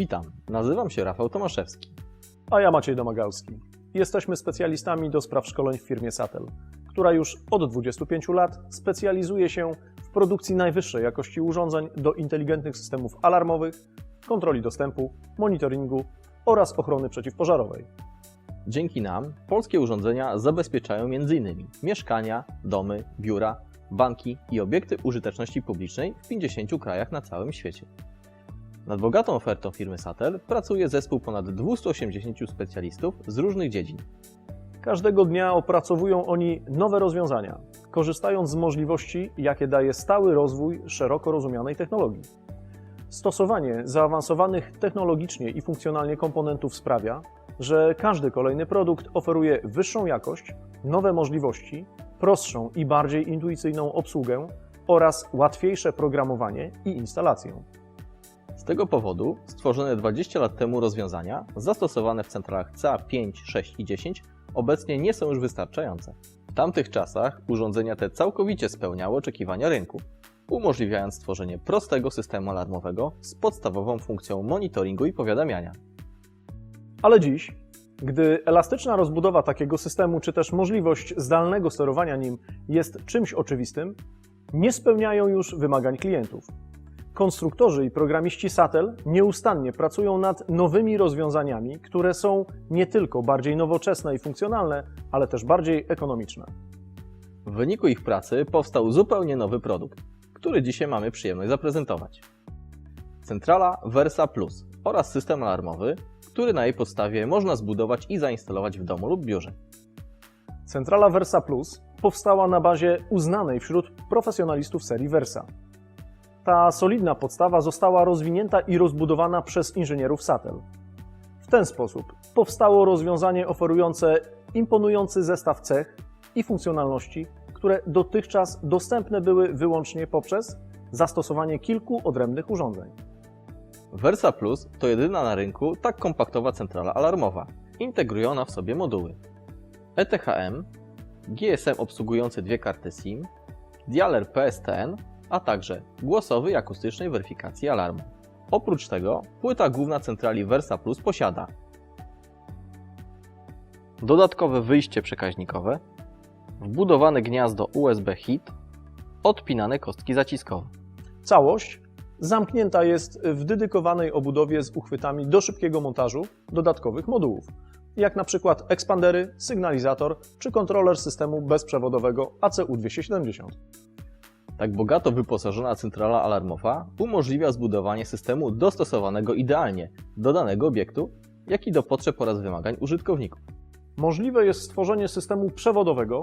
Witam, nazywam się Rafał Tomaszewski. A ja Maciej Domagalski. Jesteśmy specjalistami do spraw szkoleń w firmie Satel, która już od 25 lat specjalizuje się w produkcji najwyższej jakości urządzeń do inteligentnych systemów alarmowych, kontroli dostępu, monitoringu oraz ochrony przeciwpożarowej. Dzięki nam polskie urządzenia zabezpieczają m.in. mieszkania, domy, biura, banki i obiekty użyteczności publicznej w 50 krajach na całym świecie. Nad bogatą ofertą firmy Satel pracuje zespół ponad 280 specjalistów z różnych dziedzin. Każdego dnia opracowują oni nowe rozwiązania, korzystając z możliwości, jakie daje stały rozwój szeroko rozumianej technologii. Stosowanie zaawansowanych technologicznie i funkcjonalnie komponentów sprawia, że każdy kolejny produkt oferuje wyższą jakość, nowe możliwości, prostszą i bardziej intuicyjną obsługę oraz łatwiejsze programowanie i instalację. Z tego powodu stworzone 20 lat temu rozwiązania zastosowane w centralach CA5, 6 i 10 obecnie nie są już wystarczające. W tamtych czasach urządzenia te całkowicie spełniały oczekiwania rynku, umożliwiając stworzenie prostego systemu alarmowego z podstawową funkcją monitoringu i powiadamiania. Ale dziś, gdy elastyczna rozbudowa takiego systemu, czy też możliwość zdalnego sterowania nim jest czymś oczywistym, nie spełniają już wymagań klientów. Konstruktorzy i programiści Satel nieustannie pracują nad nowymi rozwiązaniami, które są nie tylko bardziej nowoczesne i funkcjonalne, ale też bardziej ekonomiczne. W wyniku ich pracy powstał zupełnie nowy produkt, który dzisiaj mamy przyjemność zaprezentować. Centrala Versa Plus oraz system alarmowy, który na jej podstawie można zbudować i zainstalować w domu lub biurze. Centrala Versa Plus powstała na bazie uznanej wśród profesjonalistów serii Versa. Ta solidna podstawa została rozwinięta i rozbudowana przez inżynierów Satel. W ten sposób powstało rozwiązanie oferujące imponujący zestaw cech i funkcjonalności, które dotychczas dostępne były wyłącznie poprzez zastosowanie kilku odrębnych urządzeń. Versa Plus to jedyna na rynku tak kompaktowa centrala alarmowa, integrująca w sobie moduły ETHM, GSM obsługujący dwie karty SIM, dialer PSTN, a także głosowy i akustycznej weryfikacji alarmu. Oprócz tego płyta główna centrali Versa Plus posiada dodatkowe wyjście przekaźnikowe, wbudowane gniazdo USB HIT, odpinane kostki zaciskowe. Całość zamknięta jest w dedykowanej obudowie z uchwytami do szybkiego montażu dodatkowych modułów, jak na przykład ekspandery, sygnalizator czy kontroler systemu bezprzewodowego ACU270. Tak bogato wyposażona centrala alarmowa umożliwia zbudowanie systemu dostosowanego idealnie do danego obiektu, jak i do potrzeb oraz wymagań użytkowników. Możliwe jest stworzenie systemu przewodowego,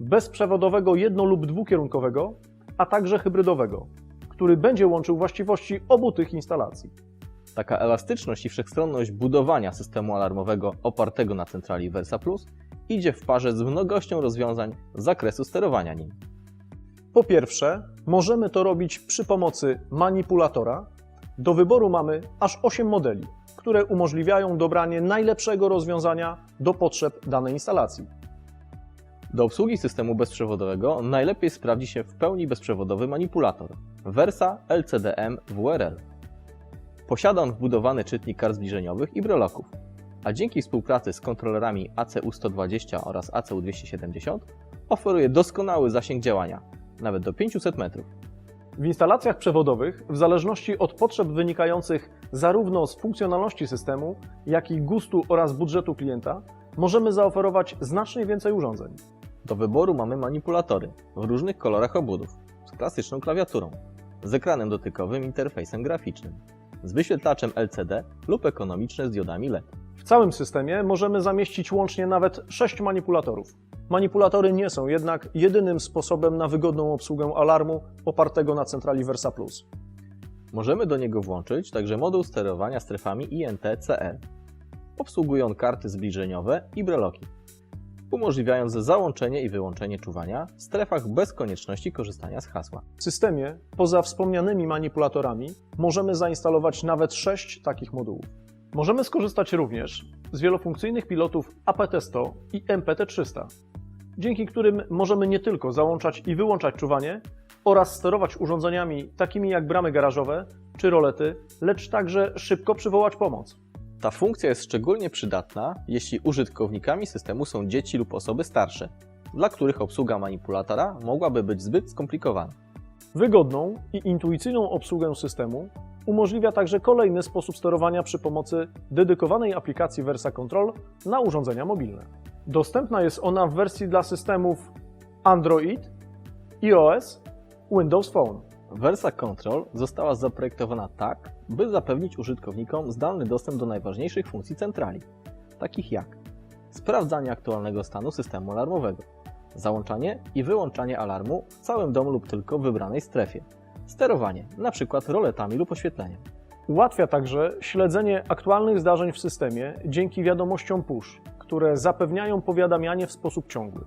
bezprzewodowego jedno- lub dwukierunkowego, a także hybrydowego, który będzie łączył właściwości obu tych instalacji. Taka elastyczność i wszechstronność budowania systemu alarmowego opartego na centrali Versa Plus idzie w parze z mnogością rozwiązań z zakresu sterowania nim. Po pierwsze, możemy to robić przy pomocy manipulatora. Do wyboru mamy aż 8 modeli, które umożliwiają dobranie najlepszego rozwiązania do potrzeb danej instalacji. Do obsługi systemu bezprzewodowego najlepiej sprawdzi się w pełni bezprzewodowy manipulator Versa LCDM WRL. Posiada on wbudowany czytnik kart zbliżeniowych i breloków, a dzięki współpracy z kontrolerami ACU120 oraz ACU270 oferuje doskonały zasięg działania, nawet do 500 metrów. W instalacjach przewodowych, w zależności od potrzeb wynikających zarówno z funkcjonalności systemu, jak i gustu oraz budżetu klienta, możemy zaoferować znacznie więcej urządzeń. Do wyboru mamy manipulatory w różnych kolorach obudów, z klasyczną klawiaturą, z ekranem dotykowym interfejsem graficznym, z wyświetlaczem LCD lub ekonomiczne z diodami LED. W całym systemie możemy zamieścić łącznie nawet 6 manipulatorów. Manipulatory nie są jednak jedynym sposobem na wygodną obsługę alarmu opartego na centrali Versa Plus. Możemy do niego włączyć także moduł sterowania strefami INT-CR. Obsługuje on karty zbliżeniowe i breloki, umożliwiając załączenie i wyłączenie czuwania w strefach bez konieczności korzystania z hasła. W systemie, poza wspomnianymi manipulatorami, możemy zainstalować nawet 6 takich modułów. Możemy skorzystać również z wielofunkcyjnych pilotów APT-100 i MPT-300, dzięki którym możemy nie tylko załączać i wyłączać czuwanie oraz sterować urządzeniami takimi jak bramy garażowe czy rolety, lecz także szybko przywołać pomoc. Ta funkcja jest szczególnie przydatna, jeśli użytkownikami systemu są dzieci lub osoby starsze, dla których obsługa manipulatora mogłaby być zbyt skomplikowana. Wygodną i intuicyjną obsługę systemu umożliwia także kolejny sposób sterowania przy pomocy dedykowanej aplikacji Versa Control na urządzenia mobilne. Dostępna jest ona w wersji dla systemów Android, iOS, Windows Phone. Versa Control została zaprojektowana tak, by zapewnić użytkownikom zdalny dostęp do najważniejszych funkcji centrali, takich jak sprawdzanie aktualnego stanu systemu alarmowego, załączanie i wyłączanie alarmu w całym domu lub tylko w wybranej strefie, sterowanie, np. roletami lub oświetleniem. Ułatwia także śledzenie aktualnych zdarzeń w systemie dzięki wiadomościom push, które zapewniają powiadamianie w sposób ciągły.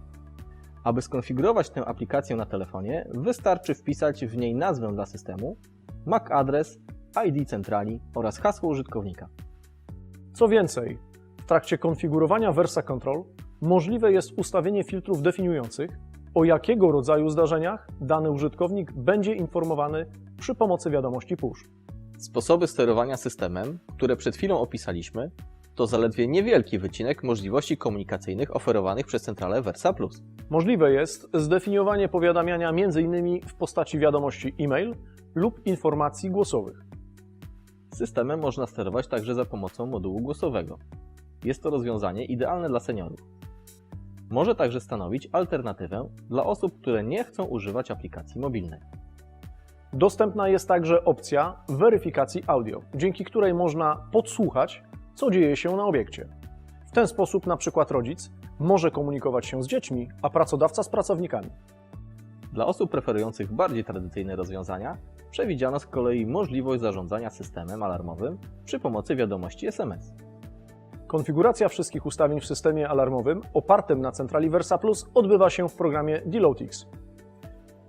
Aby skonfigurować tę aplikację na telefonie, wystarczy wpisać w niej nazwę dla systemu, MAC adres, ID centrali oraz hasło użytkownika. Co więcej, w trakcie konfigurowania Versa Control możliwe jest ustawienie filtrów definiujących, o jakiego rodzaju zdarzeniach dany użytkownik będzie informowany przy pomocy wiadomości push. Sposoby sterowania systemem, które przed chwilą opisaliśmy, to zaledwie niewielki wycinek możliwości komunikacyjnych oferowanych przez centralę Versa Plus. Możliwe jest zdefiniowanie powiadamiania m.in. w postaci wiadomości e-mail lub informacji głosowych. Systemem można sterować także za pomocą modułu głosowego. Jest to rozwiązanie idealne dla seniorów. Może także stanowić alternatywę dla osób, które nie chcą używać aplikacji mobilnej. Dostępna jest także opcja weryfikacji audio, dzięki której można podsłuchać, co dzieje się na obiekcie. W ten sposób na przykład rodzic może komunikować się z dziećmi, a pracodawca z pracownikami. Dla osób preferujących bardziej tradycyjne rozwiązania przewidziano z kolei możliwość zarządzania systemem alarmowym przy pomocy wiadomości SMS. Konfiguracja wszystkich ustawień w systemie alarmowym opartym na centrali Versa Plus odbywa się w programie Deloadix.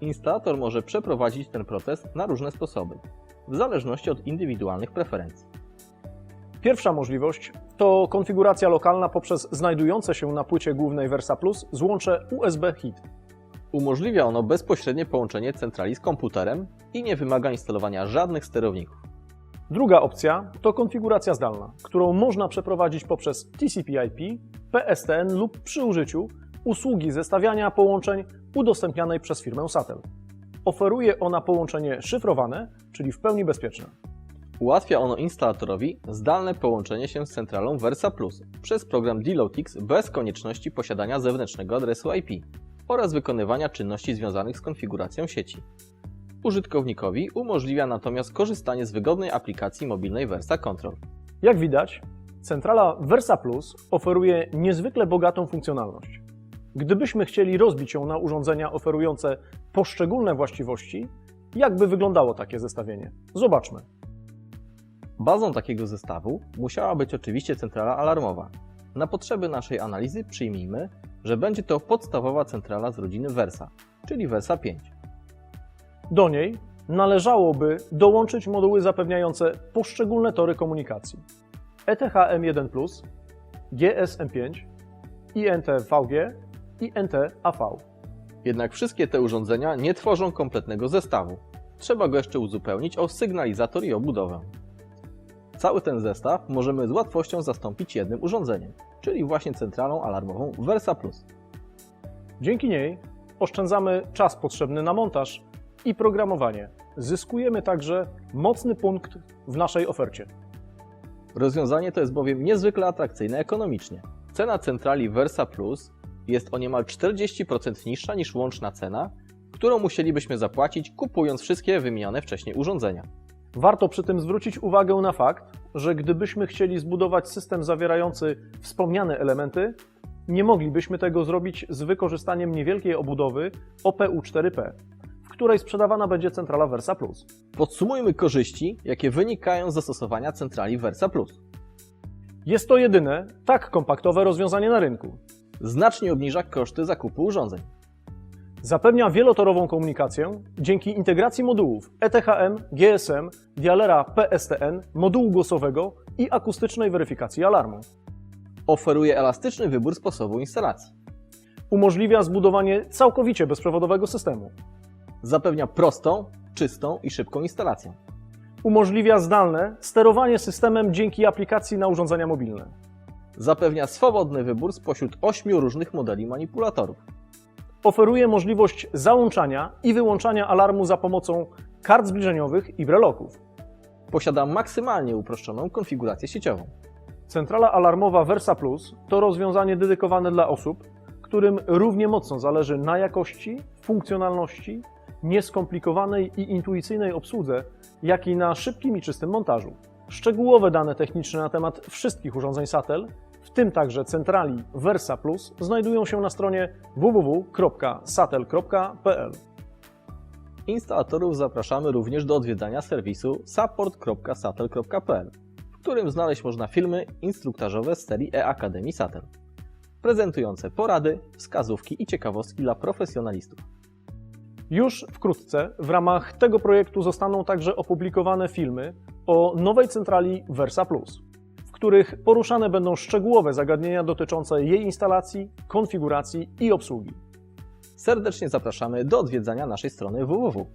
Instalator może przeprowadzić ten proces na różne sposoby, w zależności od indywidualnych preferencji. Pierwsza możliwość to konfiguracja lokalna poprzez znajdujące się na płycie głównej Versa Plus złącze USB HIT. Umożliwia ono bezpośrednie połączenie centrali z komputerem i nie wymaga instalowania żadnych sterowników. Druga opcja to konfiguracja zdalna, którą można przeprowadzić poprzez TCP/IP, PSTN lub przy użyciu usługi zestawiania połączeń udostępnianej przez firmę Satel. Oferuje ona połączenie szyfrowane, czyli w pełni bezpieczne. Ułatwia ono instalatorowi zdalne połączenie się z centralą Versa Plus przez program Deloadix bez konieczności posiadania zewnętrznego adresu IP oraz wykonywania czynności związanych z konfiguracją sieci. Użytkownikowi umożliwia natomiast korzystanie z wygodnej aplikacji mobilnej Versa Control. Jak widać, centrala Versa Plus oferuje niezwykle bogatą funkcjonalność. Gdybyśmy chcieli rozbić ją na urządzenia oferujące poszczególne właściwości, jak by wyglądało takie zestawienie? Zobaczmy. Bazą takiego zestawu musiała być oczywiście centrala alarmowa. Na potrzeby naszej analizy przyjmijmy, że będzie to podstawowa centrala z rodziny Versa, czyli Versa 5. Do niej należałoby dołączyć moduły zapewniające poszczególne tory komunikacji. E ETH-M1+, GSM5, INT-VG i NT-AV. Jednak wszystkie te urządzenia nie tworzą kompletnego zestawu. Trzeba go jeszcze uzupełnić o sygnalizator i obudowę. Cały ten zestaw możemy z łatwością zastąpić jednym urządzeniem, czyli właśnie centralą alarmową Versa Plus. Dzięki niej oszczędzamy czas potrzebny na montaż i programowanie. Zyskujemy także mocny punkt w naszej ofercie. Rozwiązanie to jest bowiem niezwykle atrakcyjne ekonomicznie. Cena centrali Versa Plus jest o niemal 40% niższa niż łączna cena, którą musielibyśmy zapłacić kupując wszystkie wymienione wcześniej urządzenia. Warto przy tym zwrócić uwagę na fakt, że gdybyśmy chcieli zbudować system zawierający wspomniane elementy, nie moglibyśmy tego zrobić z wykorzystaniem niewielkiej obudowy OPU4P, w której sprzedawana będzie centrala Versa Plus. Podsumujmy korzyści, jakie wynikają z zastosowania centrali Versa Plus. Jest to jedyne tak kompaktowe rozwiązanie na rynku. Znacznie obniża koszty zakupu urządzeń. Zapewnia wielotorową komunikację dzięki integracji modułów ETHM, GSM, dialera PSTN, modułu głosowego i akustycznej weryfikacji alarmu. Oferuje elastyczny wybór sposobu instalacji. Umożliwia zbudowanie całkowicie bezprzewodowego systemu. Zapewnia prostą, czystą i szybką instalację. Umożliwia zdalne sterowanie systemem dzięki aplikacji na urządzenia mobilne. Zapewnia swobodny wybór spośród ośmiu różnych modeli manipulatorów. Oferuje możliwość załączania i wyłączania alarmu za pomocą kart zbliżeniowych i breloków. Posiada maksymalnie uproszczoną konfigurację sieciową. Centrala alarmowa Versa Plus to rozwiązanie dedykowane dla osób, którym równie mocno zależy na jakości, funkcjonalności, nieskomplikowanej i intuicyjnej obsłudze, jak i na szybkim i czystym montażu. Szczegółowe dane techniczne na temat wszystkich urządzeń Satel, w tym także centrali Versa Plus, znajdują się na stronie www.satel.pl. Instalatorów zapraszamy również do odwiedzania serwisu support.satel.pl, w którym znaleźć można filmy instruktażowe z serii e-Akademii Satel, prezentujące porady, wskazówki i ciekawostki dla profesjonalistów. Już wkrótce w ramach tego projektu zostaną także opublikowane filmy o nowej centrali Versa Plus, których poruszane będą szczegółowe zagadnienia dotyczące jej instalacji, konfiguracji i obsługi. Serdecznie zapraszamy do odwiedzania naszej strony www.